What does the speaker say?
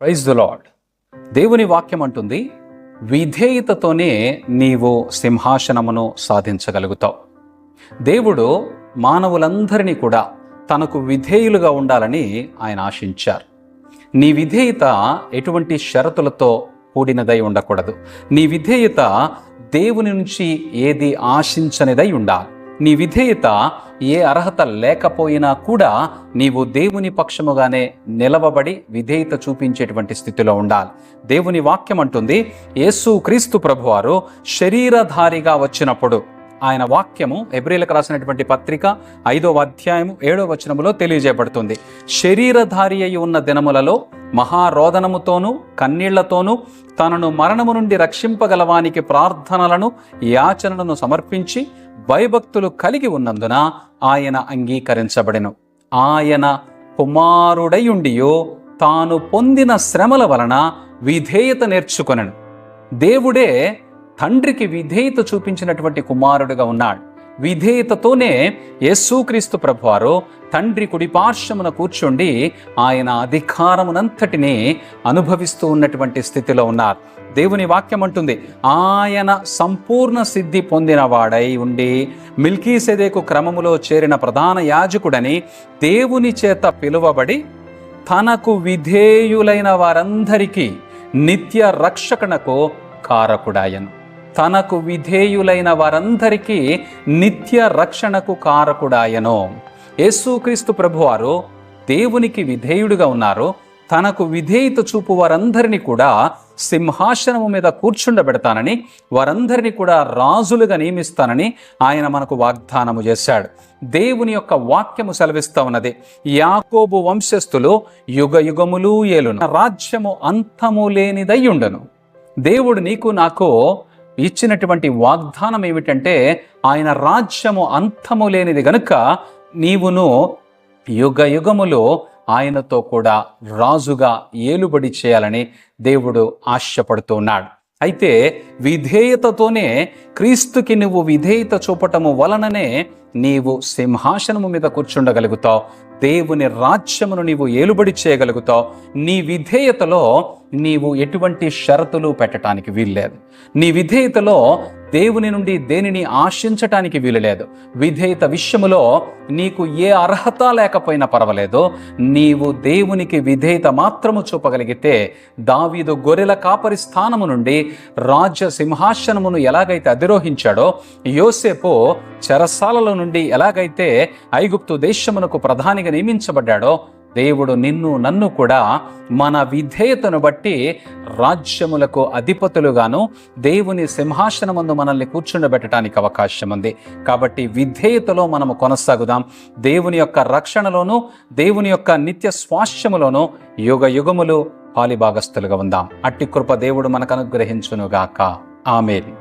Praise the lord దేవుని వాక్యం అంటుంది విధేయతతోనే నీవు సింహాసనమును సాధించగలుగుతావు. దేవుడు మానవులందరినీ కూడా తనకు విధేయులుగా ఉండాలని ఆయన ఆశించారు. నీ విధేయత ఎటువంటి షరతులతో కూడినదై ఉండకూడదు. నీ విధేయత దేవుని నుంచి ఏది ఆశించనిదై ఉండాలి. నీ విధేయత ఏ అర్హత లేకపోయినా కూడా నీవు దేవుని పక్షముగానే నిలవబడి విధేయత చూపించేటువంటి స్థితిలో ఉండాలి. దేవుని వాక్యం అంటుంది యేసు క్రీస్తు ప్రభువారు శరీరధారిగా వచ్చినప్పుడు ఆయన వాక్యము ఎబ్రిలకు రాసినటువంటి పత్రిక ఐదవ అధ్యాయము ఏడవ వచనములో తెలియజేయబడుతుంది. శరీరధారి అయి ఉన్న దినములలో మహారోదనముతోనూ కన్నీళ్ళతోనూ తనను మరణము నుండి రక్షింపగలవానికి ప్రార్థనలను యాచనలను సమర్పించి భయభక్తులు కలిగి ఉన్నందున ఆయన అంగీకరించబడెను. ఆయన కుమారుడయుండియో తాను పొందిన శ్రమల వలన విధేయత నేర్చుకొనెను. దేవుడే తండ్రికి విధేయత చూపించినటువంటి కుమారుడుగా ఉన్నాడు. విధేయతతోనే యేసుక్రీస్తు ప్రభువారు తండ్రి కుడిపార్శ్వమున కూర్చుండి ఆయన అధికారమునంతటిని అనుభవిస్తూ ఉన్నటువంటి స్థితిలో ఉన్నారు. దేవుని వాక్యం అంటుంది ఆయన సంపూర్ణ సిద్ధి పొందినవాడై ఉండి మిల్కీ సెదేకు క్రమములో చేరిన ప్రధాన యాజకుడని దేవుని చేత పిలువబడి తనకు విధేయులైన వారందరికీ నిత్య రక్షకునకు కారకుడాయను. తనకు విధేయులైన వారందరికీ నిత్య రక్షణకు కారకుడాయను. యేసుక్రీస్తు ప్రభువారు దేవునికి విధేయుడుగా ఉన్నారు. తనకు విధేయత చూపు వారందరినీ కూడా సింహాసనము మీద కూర్చుండబెడతానని వారందరినీ కూడా రాజులుగా నియమిస్తానని ఆయన మనకు వాగ్దానము చేశాడు. దేవుని యొక్క వాక్యము సెలవిస్తా ఉన్నది. యాకోబు వంశస్థులు యుగ యుగములు ఏలును. రాజ్యము అంతము లేనిదయ్యుండను దేవుడు నీకు నాకు ఇచ్చినటువంటి వాగ్దానం ఏమిటంటే ఆయన రాజ్యము అంతము లేనిది గనుక నీవును యుగ యుగములో ఆయనతో కూడా రాజుగా ఏలుబడి చేయాలని దేవుడు ఆశపడుతున్నాడు. అయితే విధేయతతోనే క్రీస్తుకి నువ్వు విధేయత చూపటము వలననే నీవు సింహాసనము మీద కూర్చుండగలుగుతావు. దేవుని రాజ్యమును నీవు ఏలుబడి చేయగలుగుతావు. నీ విధేయతలో నీవు ఎటువంటి షరతులు పెట్టడానికి వీల్లేదు. నీ విధేయతలో దేవుని నుండి దేనిని ఆశించటానికి వీలులేదు. విధేయత విషయములో నీకు ఏ అర్హత లేకపోయినా పర్వాలేదు. నీవు దేవునికి విధేయత మాత్రము చూపగలిగితే దావీదు గొర్రెల కాపరి స్థానము నుండి రాజ్య సింహాసనమును ఎలాగైతే అధిరోహించాడో యోసేపు చెరసాలలో నుండి ఎలాగైతే ఐగుప్తు దేశమునకు ప్రధానిగా నియమించబడ్డాడో దేవుడు నిన్ను నన్ను కూడా మన విధేయతను బట్టి రాజ్యములకు అధిపతులుగాను దేవుని సింహాసనమందు మనల్ని కూర్చుండబెట్టడానికి అవకాశం ఉంది కాబట్టి విధేయతలో మనము కొనసాగుదాం. దేవుని యొక్క రక్షణలోను దేవుని యొక్క నిత్య స్వాస్థ్యములోను యుగ యుగములు పాలిభాగస్తులుగా ఉందాం. అట్టి కృప దేవుడు మనకు అనుగ్రహించునుగాక. ఆమెన్.